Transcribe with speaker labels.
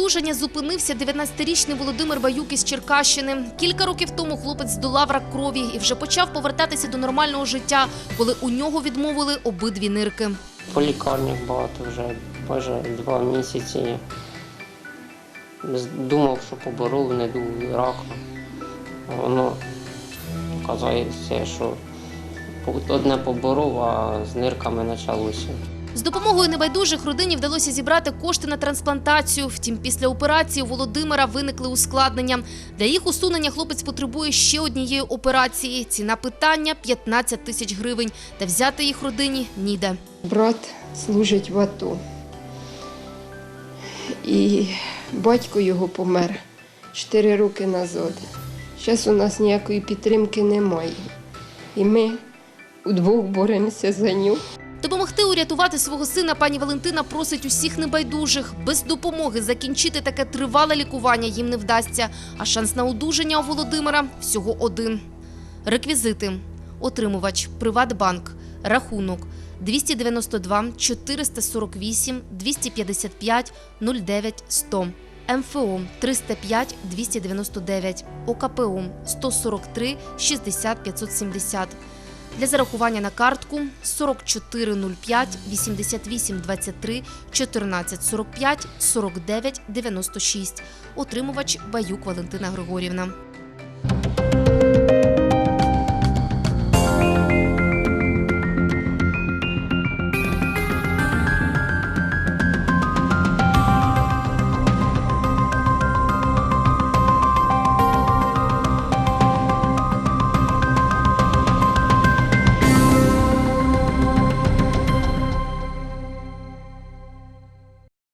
Speaker 1: одужання зупинився 19-річний Володимир Баюк із Черкащини. Кілька років тому хлопець здолав рак крові і вже почав повертатися до нормального життя, коли у нього відмовили обидві нирки.
Speaker 2: По лікарнях багато вже, майже два місяці. Думав, що поборов недугу рака. А Воно оказується, що одне поборов, а з нирками почалося.
Speaker 1: З допомогою небайдужих родині вдалося зібрати кошти на трансплантацію. Втім, після операції у Володимира виникли ускладнення. Для їх усунення хлопець потребує ще однієї операції. Ціна питання 15 тисяч гривень. Та взяти їх родині ніде.
Speaker 3: Брат служить в АТО. І батько його помер 4 роки назад. Зараз у нас ніякої підтримки немає. І ми удвох боремося за нього.
Speaker 1: Допомогти урятувати свого сина пані Валентина просить усіх небайдужих. Без допомоги закінчити таке тривале лікування їм не вдасться. А шанс на одужання у Володимира всього один. Реквізити. Отримувач Приватбанк. Рахунок 292 448 255 09 100. МФО 305 299, ОКПО 143 60 570. Для зарахування на картку 4405 8823 1445 49 96. Отримувач Баюк Валентина Григорівна.